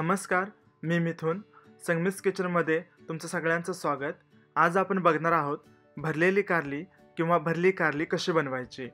नमस्कार मी मिथुन. संगमिस किचनमध्ये तुमचं सगळ्यांचं स्वागत. आज आपण बघणार आहोत भरलेली कारली किंवा भरली कारली कशी बनवायची?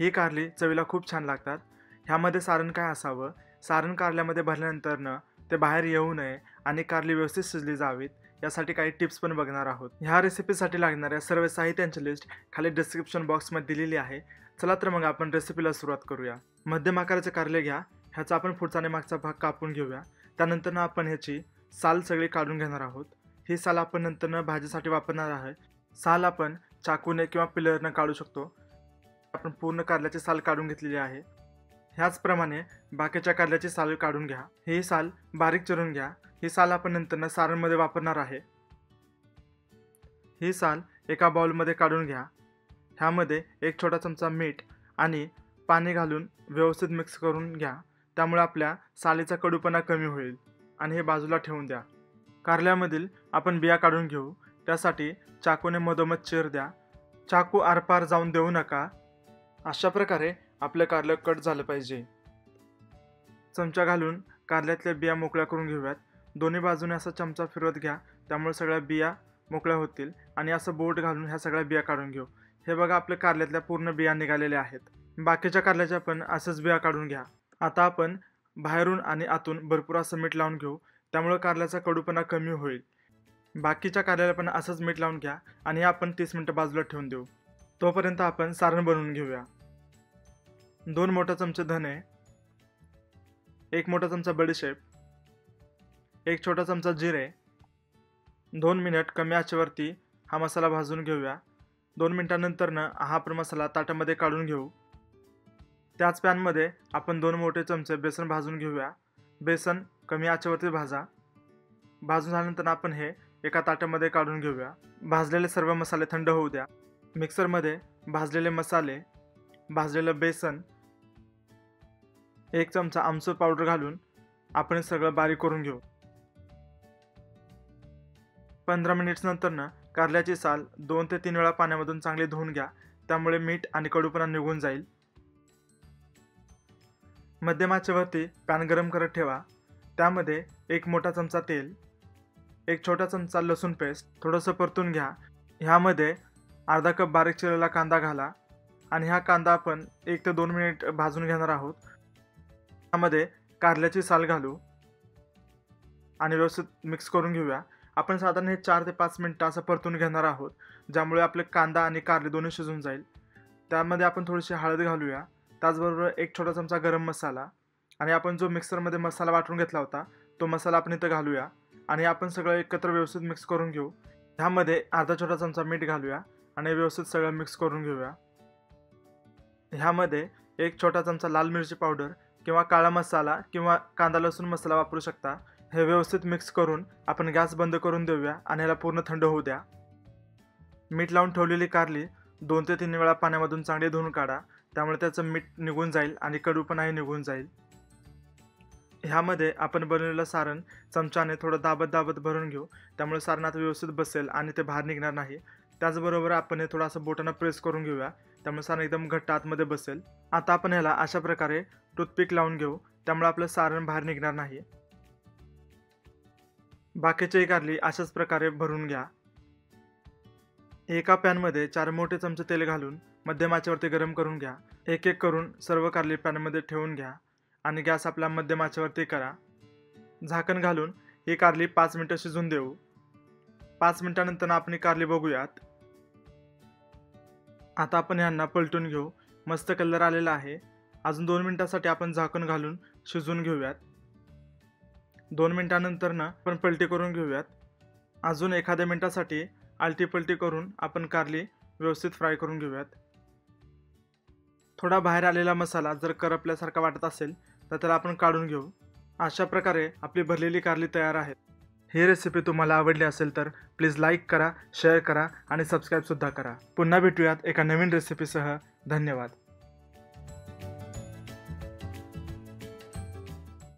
ही कारली चवीला खूप छान लागतात. ह्यामध्ये सारण काय असावं? सारण कारल्यामध्ये भरल्यानंतरनं ते बाहेर येऊ नये आणि कारली व्यवस्थित शिजली जावीत यासाठी काही टिप्स पण बघणार आहोत. ह्या रेसिपीसाठी लागणाऱ्या सर्व साहित्यांची लिस्ट खाली डिस्क्रिप्शन बॉक्समध्ये दिलेली आहे. चला तर मग आपण रेसिपीला सुरुवात करूया. मध्यम आकाराचे कारले घ्या. ह्याचा आपण पुढचा आणि मागचा भाग कापून घेऊया. त्यानंतरनं आपण ह्याची साल सगळी काढून घेणार आहोत. ही साल आपण नंतरनं भाजीसाठी वापरणार आहे. साल आपण चाकूने किंवा पिलरनं काढू शकतो. आपण पूर्ण कारल्याची साल काढून घेतलेली आहे. ह्याचप्रमाणे बाकीच्या कारल्याची साल काढून घ्या. ही साल बारीक चिरून घ्या. ही साल आपण नंतरनं सारणमध्ये वापरणार आहे. ही साल एका बाउलमध्ये काढून घ्या. ह्यामध्ये एक छोटा चमचा मीठ आणि पाणी घालून व्यवस्थित मिक्स करून घ्या. त्यामुळे आपल्या सालीचा कडूपणा कमी होईल. आणि हे बाजूला ठेवून द्या. कारल्यामधील आपण बिया काढून घेऊ. त्यासाठी चाकूने मधोमध चेर द्या. चाकू आरपार जाऊन देऊ नका. अशा प्रकारे आपलं कारलं कट झालं पाहिजे. चमचा घालून कारल्यातल्या बिया मोकळ्या करून घेऊयात. दोन्ही बाजूने असा चमचा फिरवत घ्या. त्यामुळे सगळ्या बिया मोकळ्या होतील. आणि असं बोट घालून ह्या सगळ्या बिया काढून घेऊ. हे बघा आपल्या कारल्यातल्या पूर्ण बिया निघालेल्या आहेत. बाकीच्या कारल्याच्या पण असंच बिया काढून घ्या. आता आपण बाहेरून आणि आतून भरपूर असं मीठ लावून घेऊ. त्यामुळे कारल्याचा कडूपणा कमी होईल. बाकीच्या कारल्याला पण असंच मीठ लावून घ्या आणि आपण तीस मिनटं बाजूला ठेवून देऊ. तोपर्यंत आपण सारण बनवून घेऊया. दोन मोठा चमचे धने एक मोठा चमचा बडीशेप एक छोटा चमचा जिरे दोन मिनिट कमी आचेवरती हा मसाला भाजून घेऊया. दोन मिनटानंतरनं हा आपण मसाला ताटामध्ये काढून घेऊ. त्याच पॅनमध्ये आपण दोन मोठे चमचे बेसन भाजून घेऊया. बेसन कमी आचेवरती भाजा. भाजून झाल्यानंतर आपण हे एका ताटामध्ये काढून घेऊया. भाजलेले सर्व मसाले थंड होऊ द्या. मिक्सरमध्ये भाजलेले मसाले भाजलेलं बेसन एक चमचा आमचूर पावडर घालून आपण हे सगळं बारीक करून घेऊ. पंधरा मिनिट्सनंतरनं कारल्याची साल दोन ते तीन वेळा पाण्यामधून चांगली धुवून घ्या. त्यामुळे मीठ आणि कडूपणा निघून जाईल. मध्यमाच्यावरती पॅन गरम करत ठेवा. त्यामध्ये एक मोठा चमचा तेल एक छोटा चमचा लसूण पेस्ट थोडंसं परतून घ्या. ह्यामध्ये अर्धा कप बारीक चिरलेला कांदा घाला आणि हा कांदा आपण एक ते दोन मिनिट भाजून घेणार आहोत. त्यामध्ये कारल्याची साल घालू आणि व्यवस्थित मिक्स करून घेऊया. आपण साधारण हे चार ते पाच मिनटं असं परतून घेणार आहोत ज्यामुळे आपले कांदा आणि कारले दोन्ही शिजून जाईल. त्यामध्ये आपण थोडीशी हळद घालूया. त्याचबरोबर एक छोटा चमचा गरम मसाला आणि आपण जो मिक्सरमध्ये मसाला वाटून घेतला होता तो मसाला आपण इथं घालूया. आणि आपण सगळं एकत्र व्यवस्थित मिक्स करून घेऊ. ह्यामध्ये अर्धा छोटा चमचा मीठ घालूया आणि व्यवस्थित सगळं मिक्स करून घेऊया. ह्यामध्ये एक छोटा चमचा लाल मिरची पावडर किंवा काळा मसाला किंवा कांदा लसूण मसाला वापरू शकता. हे व्यवस्थित मिक्स करून आपण गॅस बंद करून देऊया आणि ह्याला पूर्ण थंड होऊ द्या. मीठ लावून ठेवलेली कारली दोन ते तीन वेळा पाण्यामधून चांगली धुवून काढा. त्यामुळे त्याचं मीठ निघून जाईल आणि कडूपणाही निघून जाईल. ह्यामध्ये आपण बनवलेलं सारण चमच्याने थोडं दाबत दाबत भरून घेऊ. त्यामुळे सारण आता व्यवस्थित बसेल आणि ते बाहेर निघणार नाही. त्याचबरोबर आपण हे थोडं असं बोटानं प्रेस करून घेऊया. त्यामुळे सारण एकदम घट्ट आतमध्ये बसेल. आता आपण ह्याला अशा प्रकारे टूथपिक लावून घेऊ. त्यामुळे आपलं सारण बाहेर निघणार नाही. बाकीचेही कारली अशाच प्रकारे भरून घ्या. एका पॅनमध्ये चार मोठे चमचे तेल घालून मध्यम आचेवरती गरम करून घ्या. एक एक करून सर्व कारली पॅनमध्ये ठेवून घ्या आणि गॅस आपला मध्यम आचेवरती करा. झाकण घालून ही कारली पाच मिनटं शिजून देऊ. पाच मिनटानंतर आपण कारली बघूयात. आता आपण ह्यांना पलटून घेऊ. मस्त कलर आलेला आहे. अजून दोन मिनटासाठी आपण झाकण घालून शिजून घेऊयात. दोन मिनटानंतर ना आपण पलटी करून घेऊयात. अजून एखाद्या मिनटासाठी आलटीपलटी करून आपण कारली व्यवस्थित फ्राय करून घेऊयात. थोडा बाहेर आलेला मसाला जर करपल्यासारखा वाटत असेल तर त्याला आपण काढून घेऊ. अशा प्रकारे आपली भरलेली कारली तयार आहे ही रेसिपी तुम्हाला आवडली असेल तर प्लीज लाईक करा शेअर करा आणि सबस्क्राईबसुद्धा करा. पुन्हा भेटूयात एका नवीन रेसिपीसह धन्यवाद.